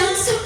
some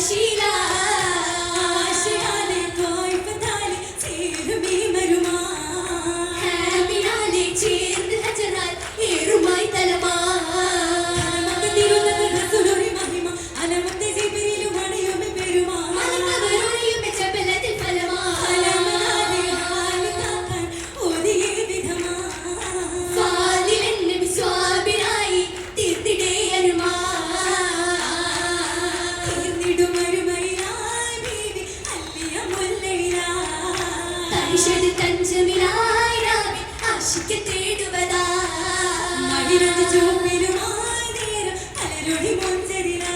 she പരിശത് കഞ്ചമിനായ Ashiq തേടുവതാ മടിരത് ചോദിലും കലരൊടി മൊഞ്ചരിനാ